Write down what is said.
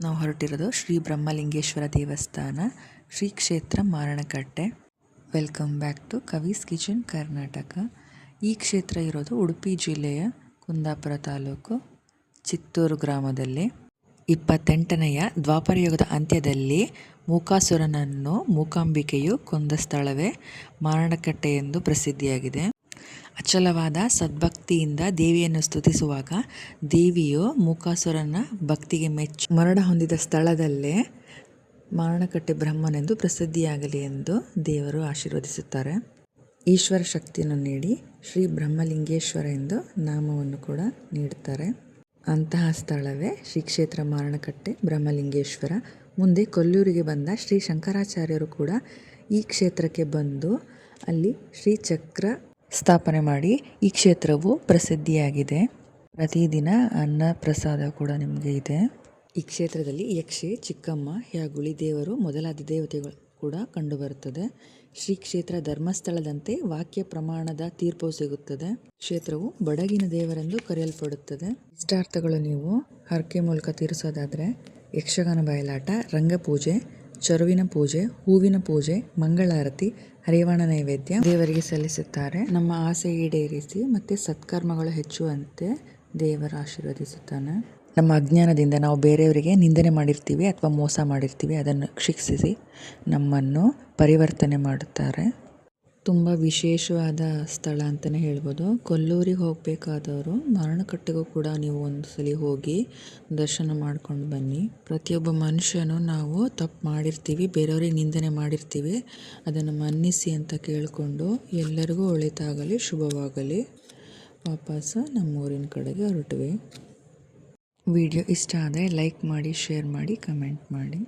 ನಾವು ಹೊರಟಿರೋದು ಶ್ರೀ ಬ್ರಹ್ಮಲಿಂಗೇಶ್ವರ ದೇವಸ್ಥಾನ, ಶ್ರೀ ಕ್ಷೇತ್ರ Maranakatte. Welcome back to Kavi's kitchen Karnataka ಈ ಕ್ಷೇತ್ರ ಇರೋದು ಉಡುಪಿ ಜಿಲ್ಲೆಯ ಕುಂದಾಪುರ ತಾಲೂಕು, ಚಿತ್ತೂರು ಗ್ರಾಮದಲ್ಲಿ. ಇಪ್ಪತ್ತೆಂಟನೆಯ ದ್ವಾಪರಯುಗದ ಅಂತ್ಯದಲ್ಲಿ ಮೂಕಾಸುರನನ್ನು ಮೂಕಾಂಬಿಕೆಯು ಕೊಂದ ಸ್ಥಳವೇ ಮಾರಣಕಟ್ಟೆ ಎಂದು ಪ್ರಸಿದ್ಧಿಯಾಗಿದೆ. ಅಚಲವಾದ ಸದ್ಭಕ್ತಿಯಿಂದ ದೇವಿಯನ್ನು ಸ್ತುತಿಸುವಾಗ ದೇವಿಯು ಮೂಕಾಸುರನ ಭಕ್ತಿಗೆ ಮೆಚ್ಚು. ಮರಣ ಹೊಂದಿದ ಸ್ಥಳದಲ್ಲೇ ಮಾರಣಕಟ್ಟೆ ಬ್ರಹ್ಮನೆಂದು ಪ್ರಸಿದ್ಧಿಯಾಗಲಿ ಎಂದು ದೇವರು ಆಶೀರ್ವದಿಸುತ್ತಾರೆ. ಈಶ್ವರ ಶಕ್ತಿಯನ್ನು ನೀಡಿ ಶ್ರೀ ಬ್ರಹ್ಮಲಿಂಗೇಶ್ವರ ಎಂದು ನಾಮವನ್ನು ಕೂಡ ನೀಡುತ್ತಾರೆ. ಅಂತಹ ಸ್ಥಳವೇ ಶ್ರೀ ಕ್ಷೇತ್ರ ಮಾರಣಕಟ್ಟೆ ಬ್ರಹ್ಮಲಿಂಗೇಶ್ವರ. ಮುಂದೆ ಕೊಲ್ಲೂರಿಗೆ ಬಂದ ಶ್ರೀ ಶಂಕರಾಚಾರ್ಯರು ಕೂಡ ಈ ಕ್ಷೇತ್ರಕ್ಕೆ ಬಂದು ಅಲ್ಲಿ ಶ್ರೀ ಚಕ್ರ ಸ್ಥಾಪನೆ ಮಾಡಿ ಈ ಕ್ಷೇತ್ರವು ಪ್ರಸಿದ್ಧಿಯಾಗಿದೆ. ಪ್ರತಿದಿನ ಅನ್ನ ಪ್ರಸಾದ ಕೂಡ ನಿಮಗೆ ಇದೆ. ಈ ಕ್ಷೇತ್ರದಲ್ಲಿ ಯಕ್ಷೆ, ಚಿಕ್ಕಮ್ಮ, ಹ್ಯಾಗುಳಿ, ದೇವರು, ಮೊದಲಾದ ದೇವತೆಗಳು ಕೂಡ ಕಂಡುಬರುತ್ತದೆ. ಶ್ರೀ ಕ್ಷೇತ್ರ ಧರ್ಮಸ್ಥಳದಂತೆ ವಾಕ್ಯ ಪ್ರಮಾಣದ ತೀರ್ಪು ಸಿಗುತ್ತದೆ. ಕ್ಷೇತ್ರವು ಬಡಗಿನ ದೇವರೆಂದು ಕರೆಯಲ್ಪಡುತ್ತದೆ. ಇಷ್ಟಾರ್ಥಗಳು ನೀವು ಹರಕೆ ಮೂಲಕ ತೀರಿಸೋದಾದರೆ ಯಕ್ಷಗಾನ ಬಯಲಾಟ, ರಂಗಪೂಜೆ ಚರುವಿನ ಪೂಜೆ, ಹೂವಿನ ಪೂಜೆ, ಮಂಗಳಾರತಿ, ಹರಿವಾಣ ನೈವೇದ್ಯ ದೇವರಿಗೆ ಸಲ್ಲಿಸುತ್ತಾರೆ. ನಮ್ಮ ಆಸೆ ಈಡೇರಿಸಿ ಮತ್ತು ಸತ್ಕರ್ಮಗಳು ಹೆಚ್ಚುವಂತೆ ದೇವರ ಆಶೀರ್ವದಿಸುತ್ತಾನೆ. ನಮ್ಮ ಅಜ್ಞಾನದಿಂದ ನಾವು ಬೇರೆಯವರಿಗೆ ನಿಂದನೆ ಮಾಡಿರ್ತೀವಿ ಅಥವಾ ಮೋಸ ಮಾಡಿರ್ತೀವಿ. ಅದನ್ನು ಶಿಕ್ಷಿಸಿ ನಮ್ಮನ್ನು ಪರಿವರ್ತನೆ ಮಾಡುತ್ತಾರೆ. ತುಂಬ ವಿಶೇಷವಾದ ಸ್ಥಳ ಅಂತಲೇ ಹೇಳ್ಬೋದು. ಕೊಲ್ಲೂರಿಗೆ ಹೋಗಬೇಕಾದವರು ಮರಣಕಟ್ಟೆಗೂ ಕೂಡ ನೀವು ಒಂದು ಸಲ ಹೋಗಿ ದರ್ಶನ ಮಾಡ್ಕೊಂಡು ಬನ್ನಿ. ಪ್ರತಿಯೊಬ್ಬ ಮನುಷ್ಯನೂ ನಾವು ತಪ್ಪು ಮಾಡಿರ್ತೀವಿ, ಬೇರೆಯವ್ರಿಗೆ ನಿಂದನೆ ಮಾಡಿರ್ತೀವಿ. ಅದನ್ನು ಮನ್ನಿಸಿ ಅಂತ ಕೇಳಿಕೊಂಡು ಎಲ್ಲರಿಗೂ ಒಳಿತಾಗಲಿ, ಶುಭವಾಗಲಿ. ವಾಪಸ್ಸು ನಮ್ಮೂರಿನ ಕಡೆಗೆ ಹೊರಟ್ವಿ. ವಿಡಿಯೋ ಇಷ್ಟ ಆದರೆ ಲೈಕ್ ಮಾಡಿ, ಶೇರ್ ಮಾಡಿ, ಕಮೆಂಟ್ ಮಾಡಿ.